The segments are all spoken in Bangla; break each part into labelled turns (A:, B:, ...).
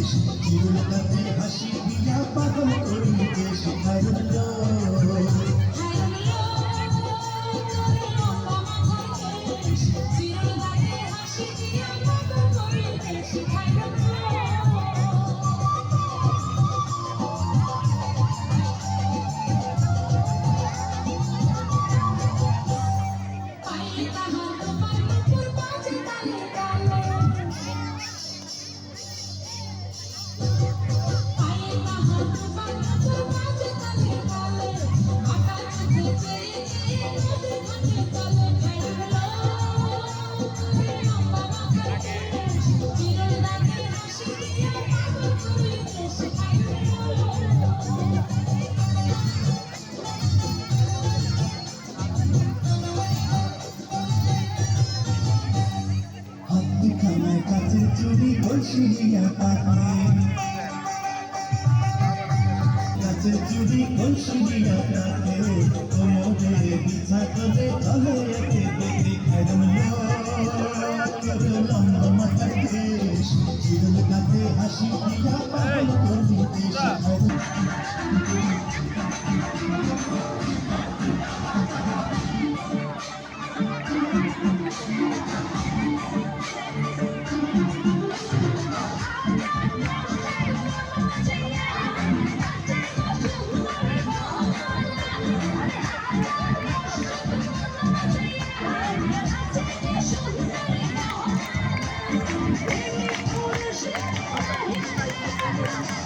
A: দেশ চিরকাতে হাসি দিয়া পাগল করিতে শেখাইল। খানায় কাছে চুরি বসিয়া পাখি। কাছে চুরি বসিয়া দিয়া তোমাদের বিছা করে চলে একে দেখি খাইলাম লম্বা মাথা দেশ কাতে হাসি দিয়া Yeah.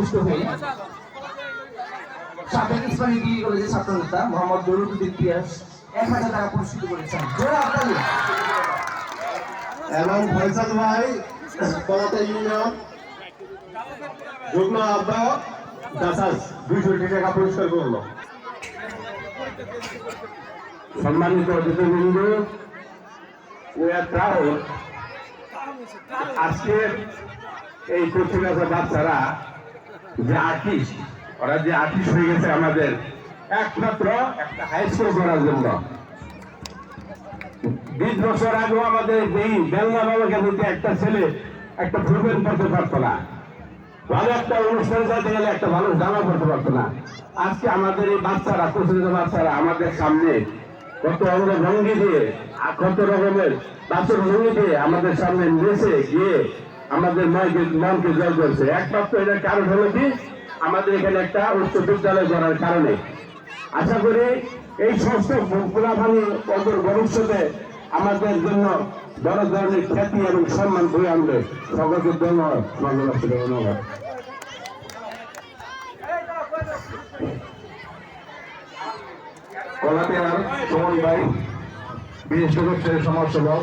B: সন্তুষ্ট হয়ে সাবেক ইসলামী ডিগ্রি কলেজের ছাত্র নেতা মোহাম্মদ দরুদ্দিন পিয়াস এক হাজার টাকা পুরস্কৃত করেছেন।
C: এবং ফয়সাল ভাই কলাতা ইউনিয়ন, যুগ্ম আহ্বায়ক, দাসাস, দুইশো টাকা পুরস্কার করল সম্মানিত আজকের এই পত্রিকা বাচ্চারা যে আর্টিস্ট ওরা যে আর্টিস্ট হয়ে গেছে আমাদের, একমাত্র একটা হাই স্কুল করার জন্য। বিশ বছর আগেও আমাদের এই বেলনা বাবাকে বলতে একটা ছেলে, একটা ফুলবেন পড়তে পারতো না। ভালো একটা অনুষ্ঠান যাইতে গেলে একটা ভালো জামা পড়তে পারতো না। আজকে আমাদের এই বাচ্চারা প্রচলিত বাচ্চারা আমাদের সামনে কত অঙ্গ ভঙ্গি দিয়ে কত রকমের বাচ্চার ভঙ্গি দিয়ে আমাদের সামনে নেচে গিয়ে আমাদের মনকে মনকে জয় করছে। একমাত্র এটার কারণ হলো কি? আমাদের এখানে একটা উচ্চ বিদ্যালয় করার কারণে। আশা করি এই সমস্ত গোলাভানি অদূর ভবিষ্যতে আমাদের জন্য বড় ধরনের খ্যাতি এবং সম্মান বয়ে আনবে। সকলকে ধন্যবাদ। ধন্যবাদ
D: কলাপিয়ার সুমন ভাই বিশেষ সদস্যের সমাজসেবক।